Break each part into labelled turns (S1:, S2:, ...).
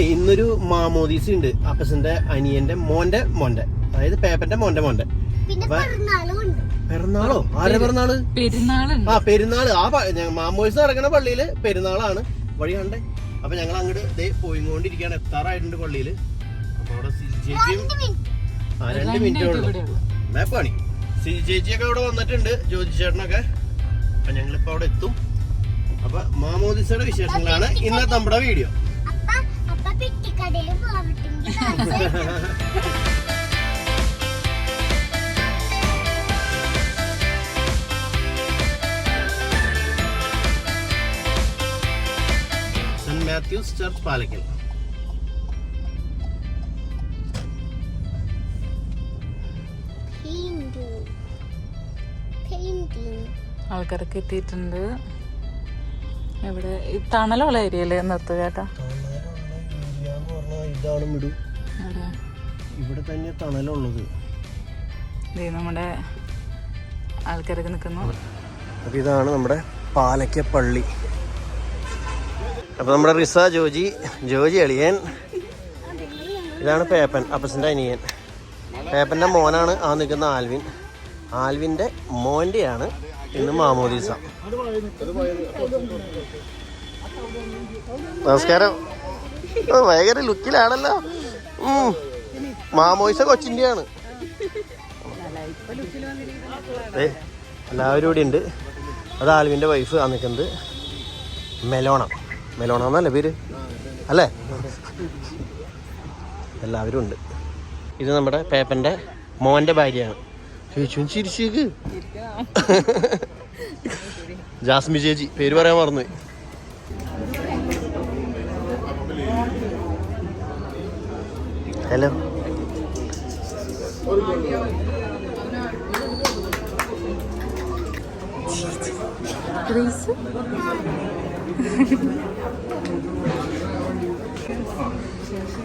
S1: മാമോദീസ ഉണ്ട് അപ്പസിന്റെ അനിയന്റെ മോന്റെ മോന്റെ. അതായത് പേപ്പന്റെ മോന്റെ മോന്റെ.
S2: പിന്നെ
S1: അപ്പൊ-
S2: ഉണ്ട്.
S1: പിറന്നാളോ? ആരുടെ പിറന്നാൾ?
S3: പെരുന്നാളുണ്ട്.
S1: ആ പെരുന്നാൾ. ആ മാമോദീസ് നടക്കുന്ന പള്ളിയിൽ പെരുന്നാളാണ്. വഴി കണ്ടേ അപ്പൊ ഞങ്ങൾ അങ്ങോട്ട് ദേ പോയിക്കൊണ്ടിരിക്കുകയാണ് എത്താറായിട്ടുണ്ട് പള്ളിയിൽ. അപ്പൊ അവിടെ ചേച്ചിയും
S2: രണ്ട് മിനിറ്റ്.
S1: ആ രണ്ട് മിനിറ്റേ ഉള്ളൂ. പണി? സിജി ചേച്ചിയൊക്കെ ഇവിടെ വന്നിട്ടുണ്ട് ജ്യോതി ചേട്ടനൊക്കെ. അപ്പൊ ഞങ്ങളിപ്പോ അവിടെ എത്തും. അപ്പൊ മാമോദിസയുടെ വിശേഷങ്ങളാണ് ഇന്നത്തെ നമ്മുടെ വീഡിയോ.
S2: അപ്പ അപ്പ പെട്ടിക്കടയിൽ
S1: സെന്റ് മാത്യൂസ് ചർച്ച് പാലക്കൽ.
S3: ആൾക്കാരൊക്കെ എത്തിയിട്ടുണ്ട്. ഇവിടെ ഈ തണലുള്ള ഏരിയയിൽ നിർത്തുക ചേട്ടാ
S1: ഇതാണ് മിടു
S3: ഇവിടെ
S1: തന്നെ തണലുള്ളത്.
S3: നമ്മുടെ ആൾക്കാരൊക്കെ നിൽക്കുന്നു.
S1: അപ്പൊ ഇതാണ് നമ്മുടെ പാലക്ക പള്ളി അപ്പൊ നമ്മുടെ റിസ ജോജി ജോജി അളിയൻ. ഇതാണ് പേപ്പൻ അപ്പസിന്റെ അനിയൻ. പേപ്പന്റെ മോനാണ് ആ നിൽക്കുന്ന ആൽവിൻ. ആൽവിന്റെ മോന്റെയാണ് ഇന്ന് മാമോദീസ. നമസ്കാരം. ഭയങ്കര ലുക്കിലാണല്ലോ. മാമോയിസ കൊച്ചിന്റെയാണ് എല്ലാവരും ഇവിടെ ഉണ്ട്. അത് ആൽവിന്റെ വൈഫ് ആ നിൽക്കുന്നത് മെലോണ. മെലോണ എന്നല്ലേ പേര്? അല്ലേ? എല്ലാവരും ഉണ്ട്. ഇത് നമ്മുടെ പേപ്പന്റെ മോന്റെ ഭാര്യയാണ്. ചേച്ചു ചിരിച്ചേക്ക്. ജാസ്മി ചേച്ചി പേര് പറയാൻ മറന്നുപോയി. ഹലോ.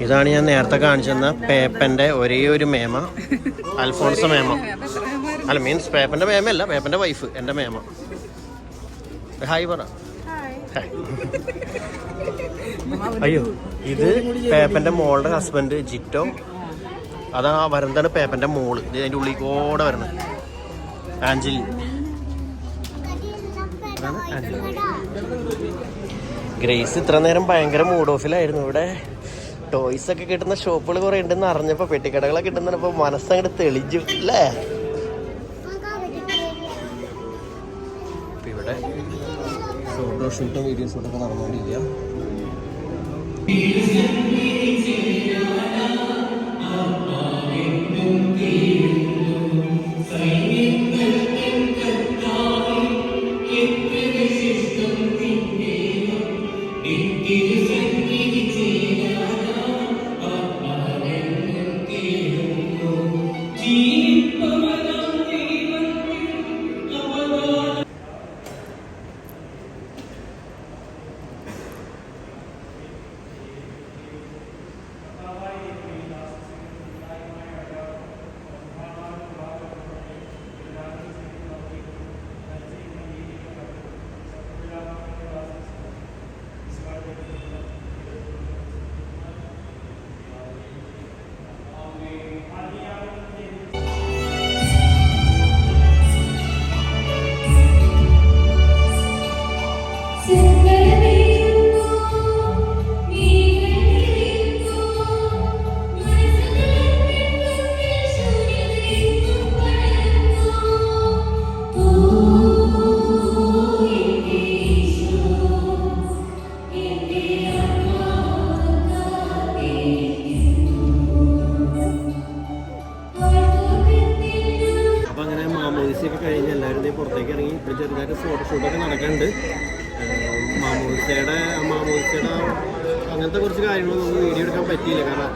S1: ഇതാണ് ഞാൻ നേരത്തെ കാണിച്ചെന്ന പേപ്പന്റെ ഒരേ ഒരു മേമ അൽഫോൺസ മേമ. അല്ല മീൻസ് പേപ്പന്റെ മേമയല്ല പേപ്പന്റെ വൈഫ് എന്റെ മേമ. ഹായ് പറ. അയ്യോ ഇത് പേപ്പന്റെ മോളുടെ ഹസ്ബൻഡ് ജിറ്റോ. അതാ വരുന്നതാണ് പേപ്പന്റെ മോൾ. ഇത് അതിന്റെ ഉള്ളിൽ കൂടെ വരണം ആഞ്ചലി. ഗ്രേസ് ഇത്ര നേരം ഭയങ്കര മൂഡ് ഓഫിലായിരുന്നു. ഇവിടെ ടോയ്സ് ഒക്കെ കിട്ടുന്ന ഷോപ്പുകൾ കുറെ ഉണ്ടെന്ന് അറിഞ്ഞപ്പോ പെട്ടിക്കടകളൊക്കെ കിട്ടുന്നപ്പോൾ മനസ്സങ്ങട് തെളിഞ്ഞു അല്ലേ? ഷൂട്ടും വീഡിയോ ഷൂട്ടൊക്കെ നടന്നുകൊണ്ടിരിക്കുക. നടന്നുകൊണ്ടിരിക്കുക അപ്പൊ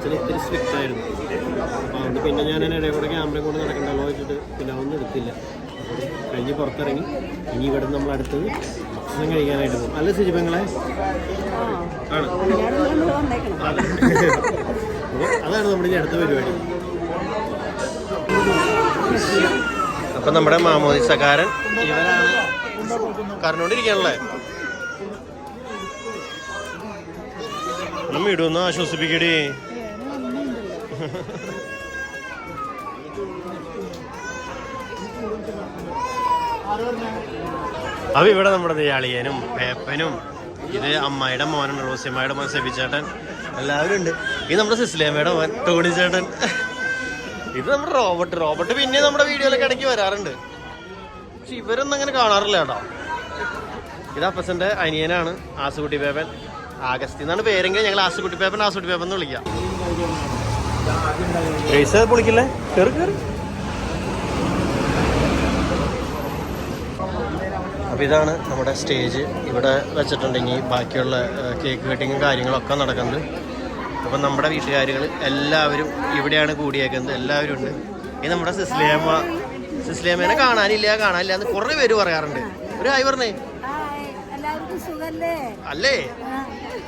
S1: അച്ഛൻ ഇത്തിരി സ്ട്രിക്റ്റ് ആയിരുന്നു. അപ്പോൾ അതുകൊണ്ട് പിന്നെ ഞാൻ അതിന്റെ ഇടയിൽ കൂടെ ക്യാമറ കൊണ്ട് നടക്കണ്ടല്ലോ വെച്ചിട്ട് പിന്നെ ഒന്നും എടുത്തില്ല. കഴിഞ്ഞ് പുറത്തിറങ്ങി. ഇനി ഇവിടെ നമ്മൾ അടുത്തത് ഭക്ഷണം കഴിക്കാനായിട്ട് പോകും. അല്ല ശുചിപ്പങ്ങളെ ആണ്. അതാണ് നമ്മുടെ ഇനി അടുത്ത പരിപാടി. അപ്പം നമ്മുടെ മാമോദിസക്കാരൻ ഇവരാണ് കറഞ്ഞോണ്ടിരിക്കണല്ലേ എപ്പോഴും വിടുമെന്ന് ആശ്വസിപ്പിക്കടി. അപ്പൊ ഇവിടെ നമ്മുടെ നെയ്യാളിയനും പേപ്പനും ഇത് അമ്മായിയുടെ മോനാണ് റോസിയമ്മയുടെ മോൻ സെബിച്ചേട്ടൻ. എല്ലാവരും ഉണ്ട്. ഇത് നമ്മുടെ സിസ്ലേമ്മയുടെ മോൻ ടോണി ചേട്ടൻ ഇത് നമ്മുടെ റോബർട്ട്. റോബർട്ട് പിന്നെ നമ്മുടെ വീഡിയോയിലൊക്കെ ഇടയ്ക്ക് വരാറുണ്ട്. പക്ഷെ ഇവരൊന്നും അങ്ങനെ കാണാറില്ല കേട്ടോ. ഇത് അപ്പസന്റെ അനിയനാണ് ആസുകുട്ടി പേപ്പൻ ആഗസ്തി എന്നാണ് പേരെങ്കിൽ ഞങ്ങൾ ആസുകുട്ടി പേപ്പൻ ആസുകുട്ടി പേപ്പൻ എന്ന് വിളിക്കാം. പൈസ പൊളിക്കില്ലേ? കയറി കയറി അപ്പോൾ ഇതാണ് നമ്മുടെ സ്റ്റേജ് ഇവിടെ വെച്ചിട്ടുണ്ടെങ്കിൽ ബാക്കിയുള്ള കേക്ക് കട്ടിങ്ങും കാര്യങ്ങളൊക്കെ നടക്കുന്നത്. അപ്പം നമ്മുടെ വീട്ടുകാരികൾ എല്ലാവരും ഇവിടെയാണ് കൂടിയേക്കുന്നത്. എല്ലാവരും ഉണ്ട്. ഇത് നമ്മുടെ സിസ്ലിയമ്മ സിസ്ലിയമ്മേനെ കാണാനില്ല കാണാനില്ല എന്ന് കുറേ പേര് പറയാറുണ്ട്. ഒരു ആയി പറഞ്ഞേ. അല്ലേ?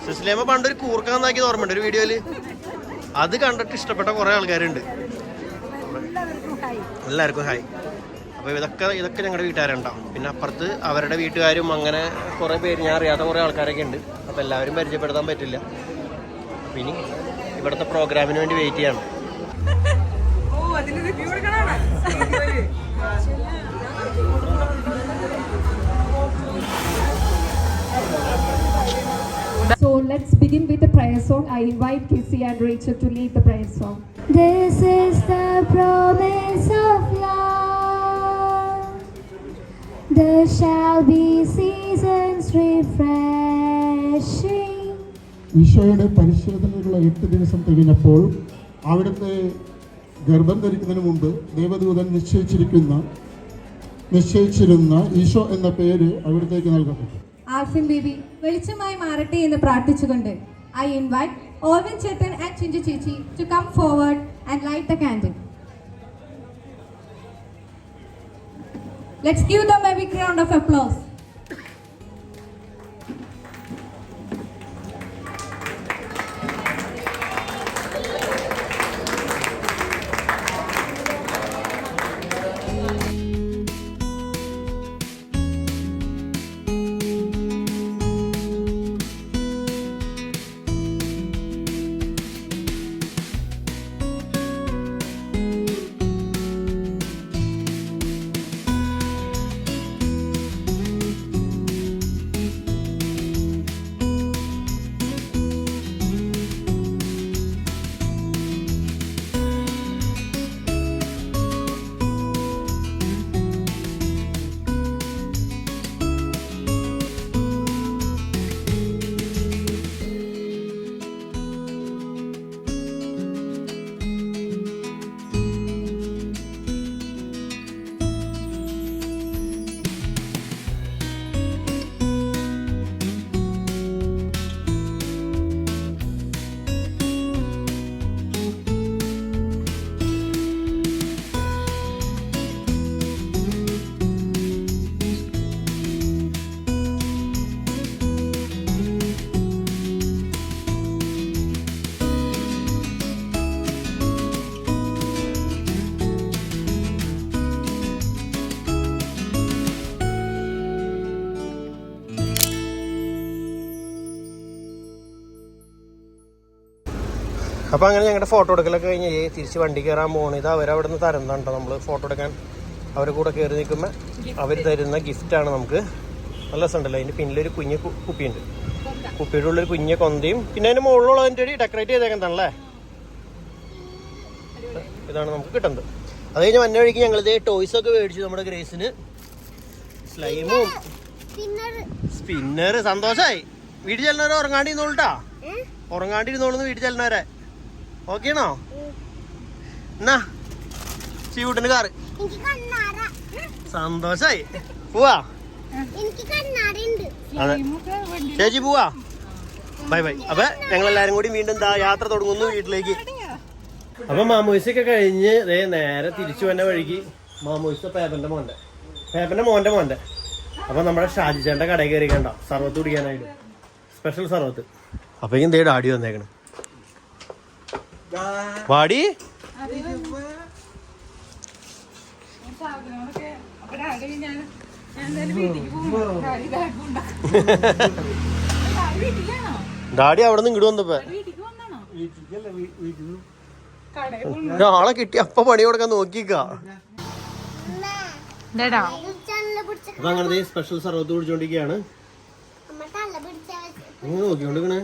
S1: സിസ്ലിയമ്മ പണ്ടൊരു കൂർക്കാന്നാക്കി ഓർമ്മയുണ്ട് ഒരു വീഡിയോയിൽ? അത് കണ്ടിട്ട് ഇഷ്ടപ്പെട്ട കുറേ ആൾക്കാരുണ്ട്.
S4: എല്ലാവർക്കും ഹായ്
S1: അപ്പോൾ ഇതൊക്കെ ഇതൊക്കെ ഞങ്ങളുടെ വീട്ടുകാരുണ്ടാവും. പിന്നെ അപ്പുറത്ത് അവരുടെ വീട്ടുകാരും അങ്ങനെ കുറേ പേര് ഞാൻ അറിയാത്ത കുറേ ആൾക്കാരൊക്കെ ഉണ്ട്. അപ്പോൾ എല്ലാവരും പരിചയപ്പെടുത്താൻ പറ്റില്ല. പിന്നെ ഇനി ഇവിടുത്തെ പ്രോഗ്രാമിന് വേണ്ടി വെയിറ്റ് ചെയ്യണം.
S5: So let's begin with the prayer song. I invite Kissy and Rachel to lead the prayer song.
S2: This is the promise of love. There shall be seasons refreshing.
S6: ഈശോയുടെ പരിശോധനയുള്ള എട്ട് ദിവസം തികഞ്ഞപ്പോൾ അവിടുത്തെ ഗർഭം ധരിക്കുന്നതിന് മുമ്പ് ദേവദൂതൻ നിശ്ചയിച്ചിരിക്കുന്ന നിശ്ചയിച്ചിരുന്ന ഈശോ എന്ന പേര് അവിടത്തേക്ക് നൽകപ്പെട്ടു
S5: ആൽഫിൻ ബേബി വെളിച്ചമായി മാറട്ടെ എന്ന് പ്രാർത്ഥിച്ചുകൊണ്ട് I invite oven Chethan and Chinchu ചേച്ചി to come forward and light the candle let's give them a big round of applause
S1: അപ്പോൾ അങ്ങനെ ഞങ്ങളുടെ ഫോട്ടോ എടുക്കലൊക്കെ കഴിഞ്ഞ് തിരിച്ച് വണ്ടി കയറാൻ പോകണത് അവരവിടെ നിന്ന് തരുന്നതാണ് കേട്ടോ നമ്മൾ ഫോട്ടോ എടുക്കാൻ. അവരുടെ കൂടെ കയറി നിൽക്കുമ്പോൾ അവർ തരുന്ന ഗിഫ്റ്റാണ് നമുക്ക്. നല്ല രസമുണ്ടല്ലോ. അതിന്റെ പിന്നിലൊരു കുഞ്ഞ് കുപ്പിയുണ്ട്. കുപ്പിയുടെ ഉള്ളൊരു കുഞ്ഞ കൊന്തയും പിന്നെ അതിന്റെ മുകളിലുള്ളതിന്റെ അടി ഡെക്കറേറ്റ് ചെയ്തേക്കുന്നതാണല്ലേ? ഇതാണ് നമുക്ക് കിട്ടുന്നത്. അത് കഴിഞ്ഞ് വന്ന വഴിക്ക് ഞങ്ങളിത് ടോയ്സ് ഒക്കെ മേടിച്ചു നമ്മുടെ ഗ്രേസിന്. സ്ലൈമും
S2: പിന്നെ
S1: സ്പിന്നർ സന്തോഷായി. വീട്ടിൽ ചെല്ലുന്നവരെ ഉറങ്ങാണ്ടിരുന്നോളൂട്ടാ. ഉറങ്ങാണ്ടിരുന്നോളൂന്ന് വീട്ടിൽ ചെല്ലുന്നവരെ. ഓക്കെ ആണോ എന്നാ ചീവൂട്ടിന് കാറ്. സന്തോഷായി. പോവാ. ചേച്ചി പോവാ. Bye bye. അപ്പൊ ഞങ്ങൾ എല്ലാരും കൂടി വീണ്ടും യാത്ര തുടങ്ങുന്നു വീട്ടിലേക്ക്. അപ്പൊ മാമോയിസൊക്കെ കഴിഞ്ഞ് നേരെ തിരിച്ചു വന്ന വഴിക്ക് മാമോയിസ പേപ്പന്റെ മോന്റെ. പേപ്പന്റെ മോന്റെ മോന്റെ. അപ്പൊ നമ്മുടെ ഷാജിച്ചേന്റെ കടയിൽ കയറി കണ്ട? സർവത്ത് കുടിക്കാനായിട്ട്. സ്പെഷ്യൽ സർവത്ത്. അപ്പൊ എന്തേ ഡാഡി വന്നേക്കണ്. വാടി ഡാഡി അവിടെ നിന്ന് ഇങ്ങോട്ട് വന്നപ്പോ. ആളെ കിട്ടി അപ്പൊ പണി കൊടുക്കാൻ നോക്കിക്കാ. അപ്പൊ അങ്ങനത്തെ സ്പെഷ്യൽ സർവത്ത് പിടിച്ചോണ്ടിരിക്കാണ് നോക്കിക്കൊണ്ടിരിക്കണേ.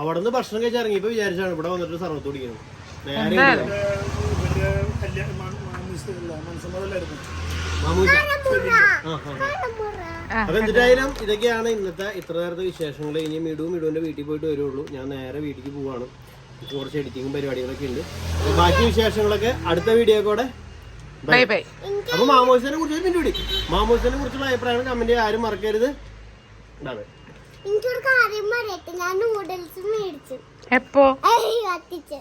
S1: അവിടെ നിന്ന് ഭക്ഷണം കഴിച്ച് ഇറങ്ങിയപ്പോ വിചാരിച്ചാണ് ഇവിടെ വന്നിട്ട് സർവത്ത് കുടിക്കുന്നത്
S7: എന്തായാലും
S1: എന്നിട്ടായാലും ഇതൊക്കെയാണ് ഇന്നത്തെ ഇത്ര നേരത്തെ വിശേഷങ്ങൾ. ഇനി മിടുവും മിടുവിന്റെ വീട്ടിൽ പോയിട്ട് വരുള്ളൂ. ഞാൻ നേരെ വീട്ടിലേക്ക് പോവാണ്. എനിക്ക് കുറച്ച് എഡിറ്റിംഗും പരിപാടികളൊക്കെ ഉണ്ട്. അപ്പൊ ബാക്കി വിശേഷങ്ങളൊക്കെ അടുത്ത വീഡിയോ കൂടെ
S7: ബൈ ബൈ
S1: അപ്പൊ മാമോസിനെ കുറിച്ച് മിനിറ്റ് കൂടി. മാമോസിനെ കുറിച്ചുള്ള അഭിപ്രായം കമന്റ് ആരും മറക്കരുത്. ഉണ്ടാവേ
S8: എനിക്കൊരു കാര്യം പറയട്ടെ. ഞാൻ നൂഡിൽസ് മേടിച്ചു.
S7: എപ്പോ?
S8: കത്തിച്ച്.